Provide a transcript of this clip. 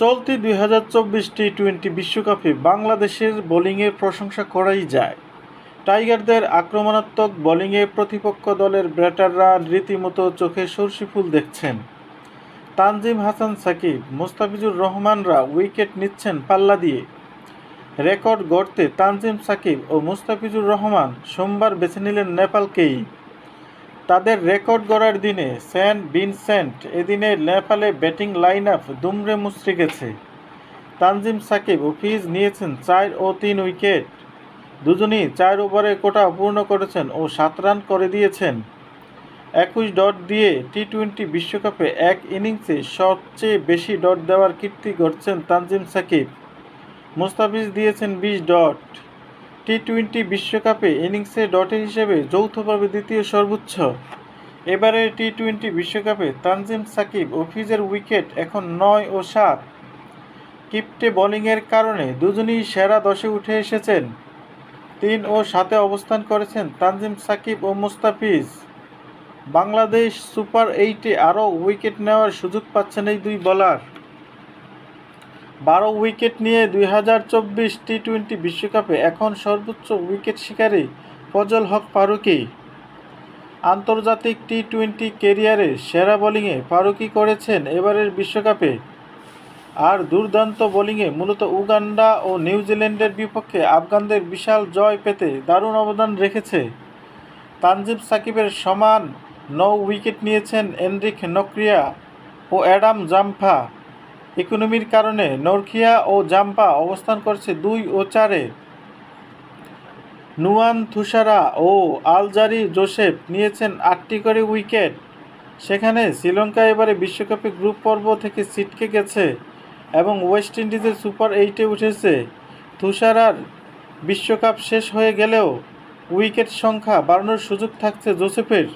চলতি দুই হাজার চব্বিশ টি টোয়েন্টি বিশ্বকাপে বাংলাদেশের বোলিংয়ের প্রশংসা করাই যায়। টাইগারদের আক্রমণাত্মক বোলিংয়ে প্রতিপক্ষ দলের ব্যাটাররা রীতিমতো চোখে সর্ষি ফুল দেখছেন। তানজিম হাসান সাকিব, মোস্তাফিজুর রহমানরা উইকেট নিচ্ছেন পাল্লা দিয়ে। রেকর্ড গড়তে তানজিম সাকিব ও মুস্তাফিজুর রহমান সোমবার বেছে নিলেন নেপালকেই। তাদের রেকর্ড গড়ার দিনে সেন্ট ভিনসেন্ট এদিনে নেপালে ব্যাটিং লাইন আপ দুমড়ে মুচড়ে গেছে। তানজিম সাকিব ও ফিজ নিয়েছেন চার ও তিন উইকেট। দুজনই চার ওভারে কোটা পূর্ণ করেছেন ও সাত রান করে দিয়েছেন। একুশ ডট দিয়ে টি টোয়েন্টি বিশ্বকাপে এক ইনিংসে সবচেয়ে বেশি ডট দেওয়ার কীর্তি গড়ছেন তানজিম সাকিব। মুস্তাফিজ দিয়েছেন বিশ ডট। টি টোয়েন্টি বিশ্বকাপে ইনিংসে ডটের হিসেবে যৌথভাবে দ্বিতীয় সর্বোচ্চ। এবারে টি টোয়েন্টি বিশ্বকাপে তানজিম সাকিব ও ফিজের উইকেট এখন নয় ও সাত। কিপ্টে বোলিংয়ের কারণে দুজনই সেরা দশে উঠে এসেছেন। তিন ও সাতে অবস্থান করেছেন তানজিম সাকিব ও মুস্তাফিজ। বাংলাদেশ সুপার এইটে আরও উইকেট নেওয়ার সুযোগ পাচ্ছেন এই দুই বোলার। বারো উইকেট নিয়ে দুই হাজার চব্বিশ টি টোয়েন্টি বিশ্বকাপে এখন সর্বোচ্চ উইকেট শিকারী ফজল হক ফারুকি। আন্তর্জাতিক টি টোয়েন্টি কেরিয়ারে সেরা বোলিংয়ে ফারুকি করেছেন এবারের বিশ্বকাপে। আর দুর্দান্ত বোলিংয়ে মূলত উগান্ডা ও নিউজিল্যান্ডের বিপক্ষে আফগানদের বিশাল জয় পেতে দারুণ অবদান রেখেছে। তানজিব সাকিবের সমান নৌ উইকেট নিয়েছেন এনরিক নক্রিয়া ও অ্যাডাম জাম্পা ইকোনমির কারণে নরখিয়া ও জাম্পা অবস্থান করছে দুই ও চারে নুয়ান থুসারা ও আলজারি জোসেফ নিয়েছেন আটটি করে উইকেট। সেখানে শ্রীলঙ্কা এবারে বিশ্বকাপে গ্রুপ পর্ব থেকে ছিটকে গেছে এবং ওয়েস্ট ইন্ডিজের সুপার এইটে উঠেছে। তুষারার বিশ্বকাপ শেষ হয়ে গেলেও উইকেট সংখ্যা বাড়ানোর সুযোগ থাকছে জোসেফের।